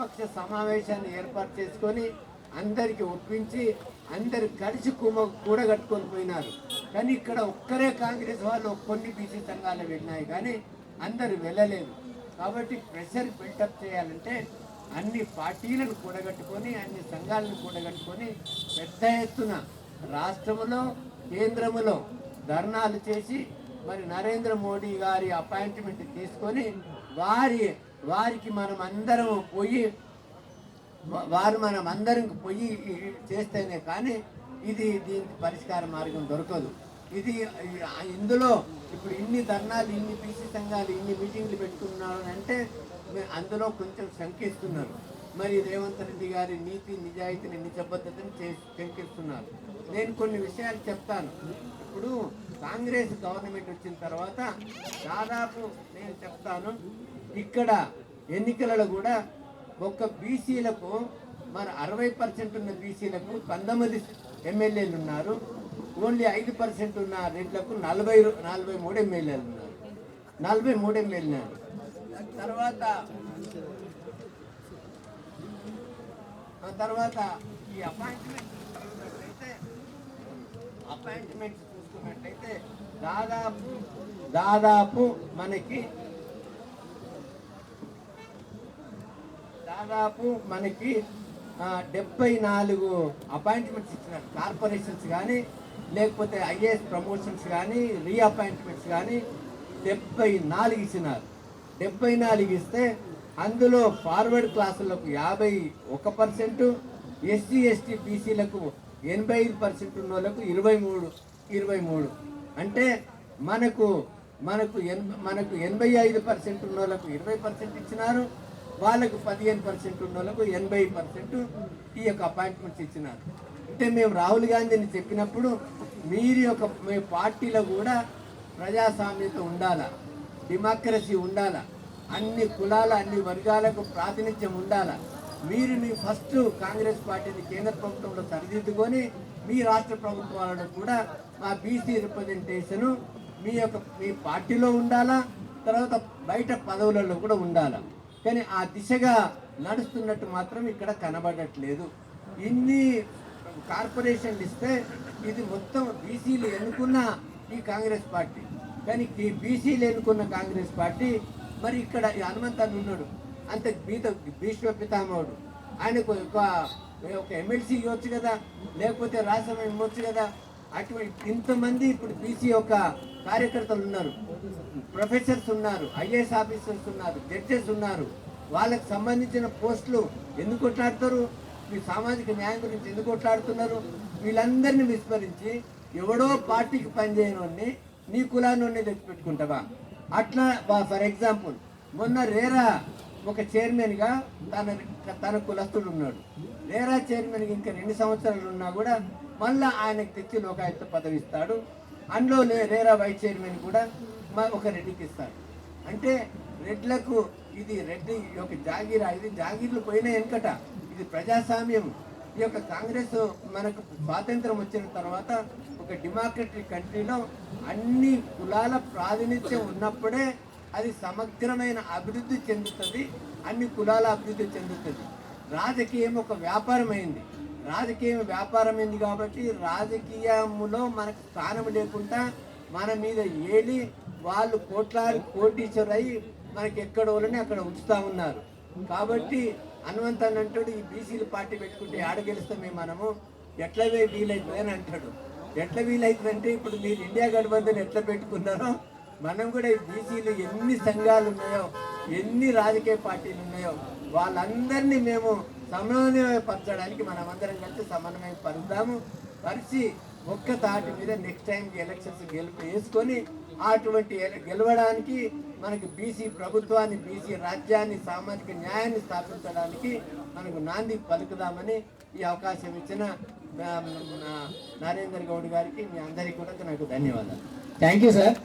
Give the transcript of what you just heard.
పక్ష సమావేశాన్ని ఏర్పాటు చేసుకొని అందరికి ఒప్పించి అందరు కలిసి కుమ కూడగట్టుకొని పోయినారు. కానీ ఇక్కడ ఒక్కరే కాంగ్రెస్ వాళ్ళు కొన్ని బీసీ సంఘాలు వెళ్ళినాయి కానీ అందరు వెళ్ళలేదు. కాబట్టి ప్రెషర్ బిల్డప్ చేయాలంటే అన్ని పార్టీలను కూడగట్టుకొని అన్ని సంఘాలను కూడగట్టుకొని పెద్ద ఎత్తున రాష్ట్రములో కేంద్రములో ధర్నాలు చేసి మరి నరేంద్ర మోడీ గారి అపాయింట్మెంట్ తీసుకొని వారి వారికి మనం అందరం పోయి వారు మనం అందరం పోయి చేస్తేనే కానీ ఇది దీనికి పరిష్కార మార్గం దొరకదు. ఇది ఇందులో ఇప్పుడు ఇన్ని ధర్నాలు ఇన్ని పిసి సంఘాలు ఇన్ని మీటింగ్లు పెట్టుకున్నారు అంటే అందులో కొంచెం శంకిస్తున్నారు. మరి రేవంత్ రెడ్డి గారి నీతి నిజాయితీని నిజబద్ధతని చే శంకిస్తున్నారు. నేను కొన్ని విషయాలు చెప్తాను. ఇప్పుడు కాంగ్రెస్ గవర్నమెంట్ వచ్చిన తర్వాత దాదాపు నేను చెప్తాను ఇక్కడ ఎన్నికలలో కూడా ఒక్క బీసీలకు మన అరవై పర్సెంట్ ఉన్న బీసీలకు పంతొమ్మిది ఎమ్మెల్యేలు ఉన్నారు ఓన్లీ ఐదు పర్సెంట్ ఉన్న రెడ్లకు నలభై నలభై మూడు ఎమ్మెల్యేలు ఉన్నారు. నలభై మూడు ఎమ్మెల్యేలు తర్వాత తర్వాత ఈ అపాయింట్మెంట్ అయితే అపాయింట్మెంట్ చూసుకున్నట్లయితే దాదాపు దాదాపు మనకి దాదాపు మనకి డెబ్బై నాలుగు అపాయింట్మెంట్స్ ఇచ్చినారు. కార్పొరేషన్స్ కానీ లేకపోతే ఐఏఎస్ ప్రమోషన్స్ కానీ రీఅపాయింట్మెంట్స్ కానీ డెబ్బై నాలుగు ఇచ్చినారు. డెబ్బై నాలుగు ఇస్తే అందులో ఫార్వర్డ్ క్లాసులకు యాభై ఒక పర్సెంటు ఎస్సీ ఎస్టీ బీసీలకు ఎనభై ఐదు పర్సెంట్ ఉన్న వాళ్ళకు ఇరవై మూడు ఇరవై మూడు. అంటే మనకు మనకు ఎన్ మనకు ఎనభై ఐదు పర్సెంట్ ఉన్న వాళ్ళకు ఇరవై పర్సెంట్ ఇచ్చినారు వాళ్ళకు పదిహేను పర్సెంట్ ఉన్న వాళ్ళకు ఎనభై పర్సెంట్ ఈ యొక్క అపాయింట్మెంట్స్ ఇచ్చినారు. అంటే మేము రాహుల్ గాంధీని చెప్పినప్పుడు మీరు యొక్క మీ పార్టీలో కూడా ప్రజాస్వామ్యత ఉండాలా? డెమోక్రసీ ఉండాలా? అన్ని కులాల అన్ని వర్గాలకు ప్రాతినిధ్యం ఉండాలా? మీరు మీ ఫస్ట్ కాంగ్రెస్ పార్టీని కేంద్ర ప్రభుత్వంలో సరిదిద్దుకొని మీ రాష్ట్ర ప్రభుత్వాలను కూడా మా బీసీ రిప్రజెంటేషను మీ యొక్క మీ పార్టీలో ఉండాలా? తర్వాత బయట పదవులలో కూడా ఉండాలా? కానీ ఆ దిశగా నడుస్తున్నట్టు మాత్రం ఇక్కడ కనబడట్లేదు. ఇన్ని కార్పొరేషన్లు ఇస్తే ఇది మొత్తం బీసీలు ఎన్నుకున్న ఈ కాంగ్రెస్ పార్టీ. కానీ ఈ బీసీలు ఎన్నుకున్న కాంగ్రెస్ పార్టీ మరి ఇక్కడ ఈ హనుమంతాన్ని ఉన్నాడు అంత బీత భీష్మ పితామహుడు. ఆయనకు ఒక ఒక ఎమ్మెల్సీ ఇవ్వచ్చు కదా లేకపోతే రాజ్యసభ ఇవ్వచ్చు కదా అటువంటి ఇంతమంది ఇప్పుడు బీసీ యొక్క కార్యకర్తలు ఉన్నారు. ప్రొఫెసర్స్ ఉన్నారు ఐఏఎస్ ఆఫీసర్స్ ఉన్నారు జడ్జెస్ ఉన్నారు. వాళ్ళకి సంబంధించిన పోస్టులు ఎందుకు కొట్లాడతారు? మీ సామాజిక న్యాయం గురించి ఎందుకు కొట్లాడుతున్నారు? వీళ్ళందరినీ విస్మరించి ఎవడో పార్టీకి పనిచేయనోడిని నీ కులాన్ని తెచ్చిపెట్టుకుంటావా? అట్లా ఫర్ ఎగ్జాంపుల్ మొన్న రేరా ఒక చైర్మన్గా తన తన కులస్తుడు ఉన్నాడు. లేరా చైర్మన్ ఇంకా రెండు సంవత్సరాలు ఉన్నా కూడా మళ్ళా ఆయనకు తెచ్చి లోకాయుక్త పదవి ఇస్తాడు అందులో లే- రేరా వైస్ చైర్మన్ కూడా మా ఒక రెడ్డికి ఇస్తాడు. అంటే రెడ్లకు ఇది రెడ్డి యొక్క జాగీరా ఇది జాగీర్లు పోయిన వెనకట ఇది ప్రజాస్వామ్యం. ఈ యొక్క కాంగ్రెస్ మనకు స్వాతంత్రం వచ్చిన తర్వాత ఒక డెమోక్రటిక్ కంట్రీలో అన్ని కులాల ప్రాతినిధ్యం ఉన్నప్పుడే అది సమగ్రమైన అభివృద్ధి చెందుతుంది అన్ని కులాల అభివృద్ధి చెందుతుంది. రాజకీయం ఒక వ్యాపారమైంది. రాజకీయం వ్యాపారమైంది కాబట్టి రాజకీయములో మనకు స్థానం లేకుండా మన మీద ఏలి వాళ్ళు కోట్లాది కోటీశ్వరయ్యి మనకి ఎక్కడ వాళ్ళని అక్కడ ఉంచుతా ఉన్నారు. కాబట్టి హనుమంతన్ అంటాడు ఈ బీసీలు పార్టీ పెట్టుకుంటే ఆడ గెలుస్తామే మనము. ఎట్లా వే- వీలైతుంది అని అంటాడు. ఎట్లా వీలైతుందంటే ఇప్పుడు మీరు ఇండియా గఠబంధన్ ఎట్లా పెట్టుకున్నారో మనం కూడా ఈ బీసీలు ఎన్ని సంఘాలు ఉన్నాయో ఎన్ని రాజకీయ పార్టీలు ఉన్నాయో వాళ్ళందరినీ మేము సమన్వయపరచడానికి మనమందరం కలిసి సమన్వయం పరుద్దాము. పరిచి ఒక్క తాటి మీద నెక్స్ట్ టైం ఎలక్షన్స్ గెలుపు వేసుకొని అటువంటి గెలవడానికి మనకి బీసీ ప్రభుత్వాన్ని బీసీ రాజ్యాన్ని సామాజిక న్యాయాన్ని స్థాపించడానికి మనకు నాంది పలుకుదామని ఈ అవకాశం ఇచ్చిన నరేంద్ర నరేందర్ గౌడ్ గారికి మీ అందరికీ కూడా నాకు ధన్యవాదాలు. Thank you sir